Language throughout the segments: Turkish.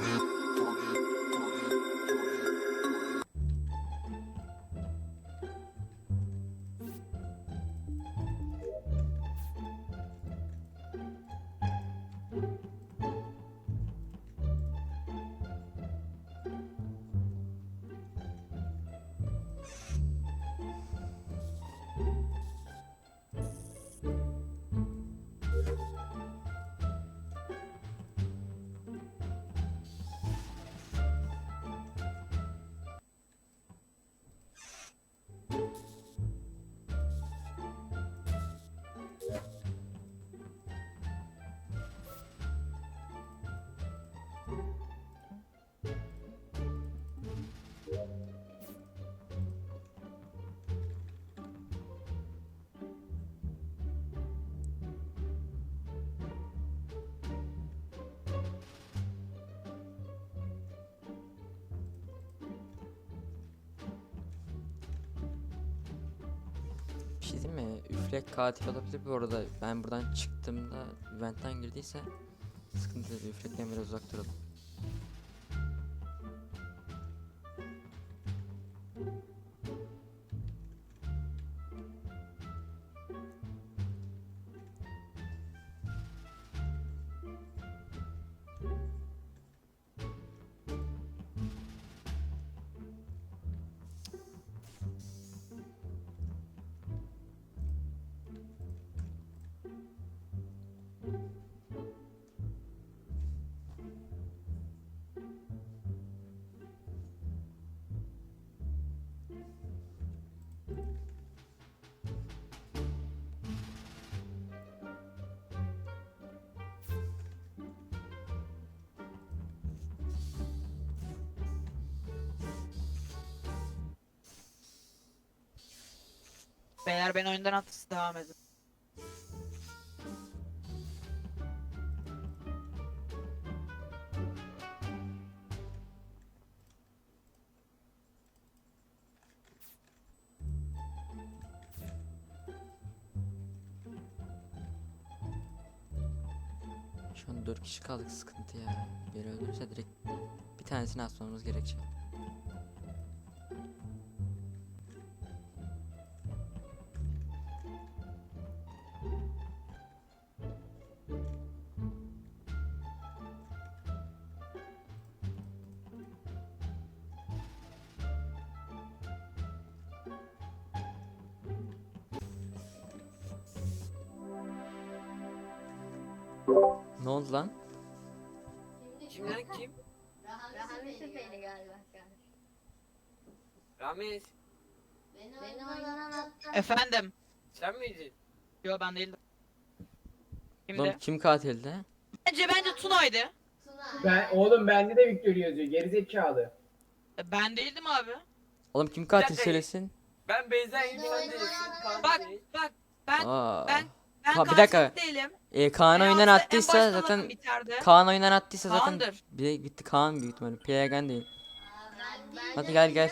Bir diyeyim mi? Üflek katil olabilir bu arada. Ben buradan çıktığımda eventten girdiyse sıkıntı değil. Üflekten biraz uzak duralım. Beyler beni oyundan attı siz devam edin. Şu an 4 kişi kaldık sıkıntı ya. Biri öldürürse direkt bir tanesini asmamız gerekecek. Ne oldu lan? Kimden kim? Rahmi şüpheli galiba. Ramiz Beni oyundan attı. Efendim. sen miydin? Yo ben değildim. Kimdi? Oğlum kim katildi? Bence bence Tuna'ydı. Ben oğlum bende de Victor yazıyor. Gerizekalı. E, Ben değildim abi. Oğlum kim katil dakika. söylesin? Ben sen değilsin. Kaan Bak bak ben Aa. ben ben Ha, bir katil dakika. değilim. E, Kaan En oyundan en attıysa başta zaten lafım biterdi. Kaan oyundan attıysa zaten Kaan'dır. bir de gitti Kaan büyük ihtimalle. Plagan değil. Ben, Hadi gel gel.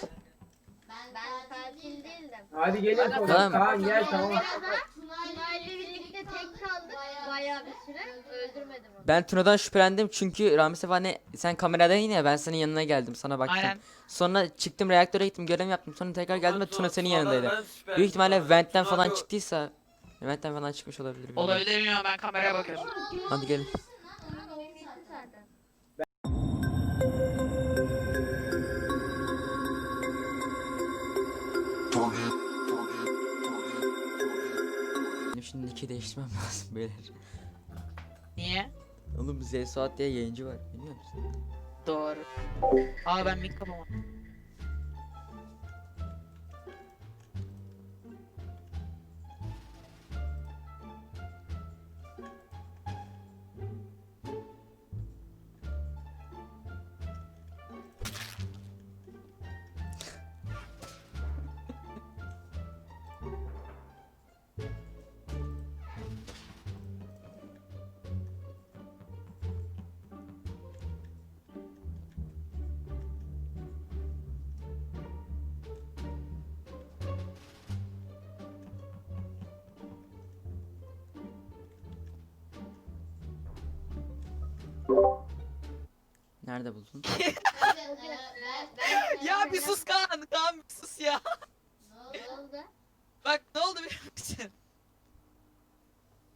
Ben, katil değildim. Hadi gelin tamam. Kaan gel tamam. Tuna'yla birlikte tek kaldık. Bayağı bir süre öldürmedim onu. Ben Tuna'dan şüphelendim çünkü Rami Sefa ne sen kameradaydın ya ben senin yanına geldim sana baktım. Aynen. Sonra çıktım reaktöre gittim görev yaptım sonra tekrar geldim ve Ulan Tuna senin yanındaydı. Büyük ihtimalle Vent'ten falan çıktıysa Vent'ten falan çıkmış olabilir. bilmiyorum. Olabilir bilmiyorum ben kameraya bakıyorum. Hadi gelin. Benim şimdi nick'i değiştirmem lazım beyler. Niye? Oğlum Z Suat diye yayıncı var biliyor musun? Doğru. Aa ben mik. Nerede buldun? ya bir sus Kaan. Kaan bir sus ya. Ne oldu? Bak ne oldu biliyor musun?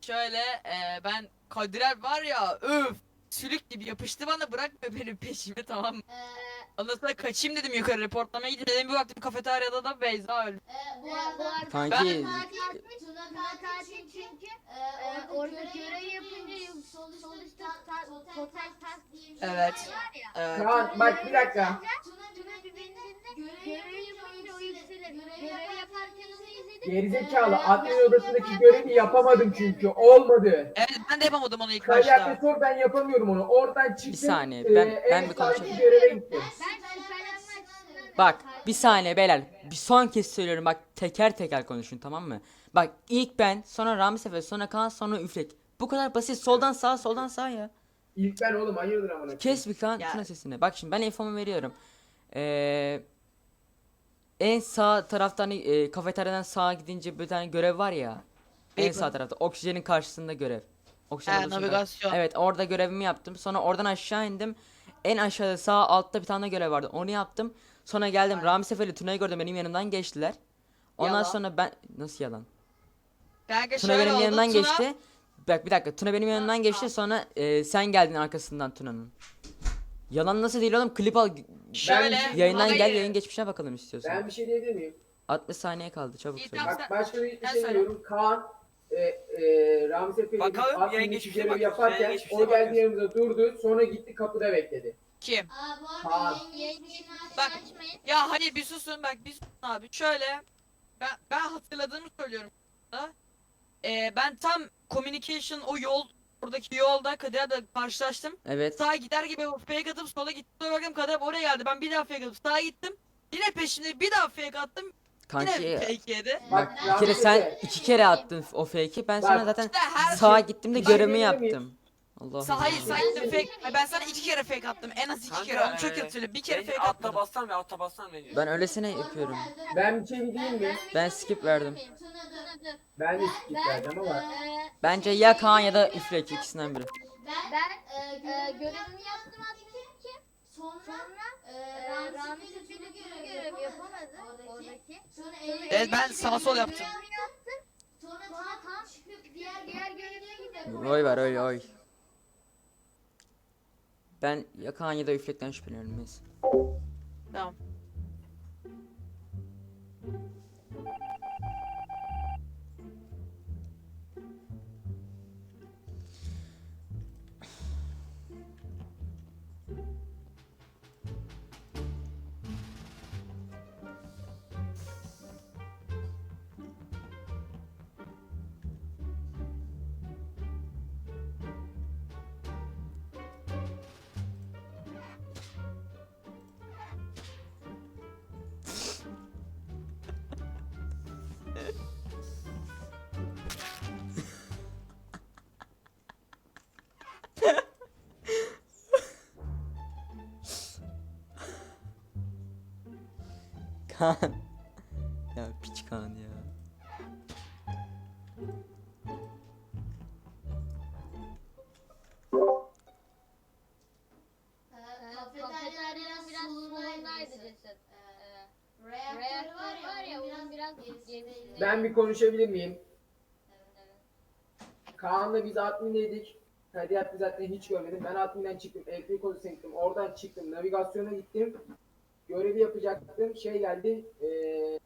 Şöyle e, ben Kadirel var ya öf sülük gibi yapıştı bana bırakma benim peşime tamam mı? Ee, Ondan sonra kaçayım dedim yukarı reportlamaya gidip dedim bir baktım kafeteryada da Beyza ölmüş. e, bu arada Kanki katil Tuna katil çünkü e, orada görev yapınca sonuçta ta- total task diye bir şey Evet. var ya. Evet. Kaan bak bir dakika. Tuna bir bindiğinde görev yapınca o yükselir. Görev yaparken onu izledik. Gerizekalı admin odasındaki görevi yapamadım çünkü. Olmadı. Ben de yapamadım onu ilk başta. sor ben yapamıyorum onu. Oradan çıktım. saniye, e, ben- en ben bir sağdaki konuşayım. göreve gittim. Bak bir saniye beyler. Bir son kez söylüyorum bak teker teker konuşun tamam mı? Bak ilk ben sonra Rami Sefer sonra Kaan sonra Üflek. Bu kadar basit soldan sağa soldan sağa ya. İlk ben oğlum hayırdır amına. Kes bir Kaan Ya. Tuna sesini. Bak şimdi ben infomu veriyorum. Ee, en sağ taraftan hani, e, kafeteryadan sağa gidince bir tane görev var ya. En Bacon. sağ tarafta oksijenin karşısında görev. Oksijen He, odasında. navigasyon. Evet orada görevimi yaptım. Sonra oradan aşağı indim. En aşağıda sağ altta bir tane görev vardı. Onu yaptım. Sonra geldim. Rami Sefer'le Tuna'yı gördüm. Benim yanımdan geçtiler. Ondan Yalan. sonra ben nasıl yalan? Kanka Tuna şöyle benim oldu, yanımdan Tuna- geçti. Bak bir dakika. Tuna benim yanımdan geçti. Sonra e, sen geldin arkasından Tuna'nın. Yalan nasıl değil oğlum? Klip al. Şöyle. Yayından olayı- gel yayın geçmişine bakalım istiyorsan. Ben bir şey diyebilir miyim? 60 saniye kaldı çabuk İyi, söyle. tamam. Bak başka bir şey söyle. diyorum. Kaan e, e, Ramiz Efe'yle Bakalım, yayın geçmişine yaparken geçmişine o geldi bakıyoruz. yanımıza durdu. Sonra gitti kapıda bekledi. Kim? Aa bu arada yayın geçmişini Bak. açmayın. Ya hayır bir susun bak bir susun abi. Şöyle ben ben hatırladığımı söylüyorum. Ee, ben tam communication o yol oradaki yolda Kadir'le karşılaştım. Evet. Sağa gider gibi fake atıp sola gittim. Sonra baktım Kadir oraya geldi. Ben bir daha fake atıp sağa gittim. Yine peşinde bir daha fake attım. Yine Kanki fake yedi. Bak bir kere sen iki kere attın o fake'i. Ben sonra Bak. zaten İşte her sağa şey. gittim de görevimi yaptım. Allah Sa hayır Allah. sağa gittim fake. Ay, Ben sana iki kere fake attım. En az iki Kanka, kere. Onu çok kötü söyleyeyim. Bir kere fake altta atmadım. bassan ve altta bassan bence. Ben öylesine yapıyorum. Ben bir şey diyeyim mi? Ben skip verdim. Ben de skip verdim ama. Ee, Bence ya Kaan ya da Üflek ikisinden biri. Ben, ben e, görevimi yaptım ki sonra e, Ramiz Efe'yle görev, görev yapamadı oradaki. Sonra Evet, ben sağ sol yaptım. Görevimi yaptım. Sonra tam tam çıkıp diğer diğer görevine gidelim. Oy var oy oy. Ben ya Kaan ya da Üflek'ten şüpheleniyorum. Neyse. Tamam. Kaan. Ya piç Kaan ya. Ben bir konuşabilir miyim? Kaan'la biz admindeydik. Kadiyat'ı zaten hiç görmedim. Ben adminden çıktım. Elektrik odasına gittim. Oradan çıktım. Navigasyona gittim. Görevi yapacaktım. Şey geldi. Eee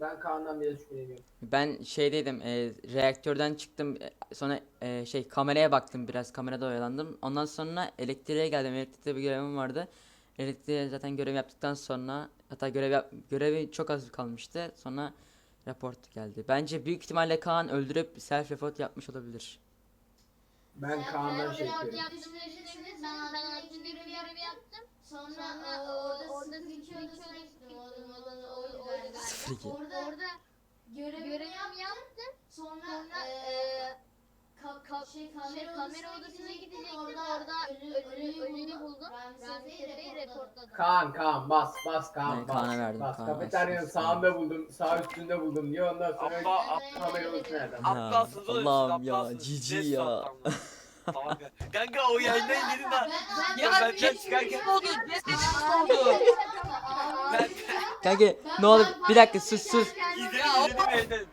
ben Kaan'dan biraz şüpheleniyorum. Ben şeydeydim e, reaktörden çıktım e, sonra e, şey kameraya baktım biraz kamerada oyalandım ondan sonra elektriğe geldim elektrikte bir görevim vardı elektriğe zaten görev yaptıktan sonra hatta görev yap, görevi çok az kalmıştı sonra raport geldi bence büyük ihtimalle Kaan öldürüp self report yapmış olabilir Ben Kaan'dan şey yapıyorum. yaptım derseniz ben ben admin görevi yaptım. Sonra e, orada orada sıkıntı odasına gittim. Odanın odanın oydu galiba. Sıfır iki. Orada orada görevimi yaptım. Sonra e, ka, ka, şey, kamera, kamera odasına gidecektim. Orada ölü, ölüyü buldum. Ramiz Efe'yi reportladım. Kaan Kaan bas bas Kaan Ben bas. Kaan'a verdim, Bas. Kaan Kafeteryanın sağında buldum. Sağ üstünde buldum diyor. Ondan sonra Abla abla. kamera odası nereden? Ha, Aptalsınız oğlum, Allah'ım ya, cici ya. ya. Kanka o yayından girin lan. Ya benden cesedimiz çıkarken- oldu. Cesedimiz oldu. Aa, Ben- Kanka ne olur bir dakika sus sus. İzledim Ya, izledim evden.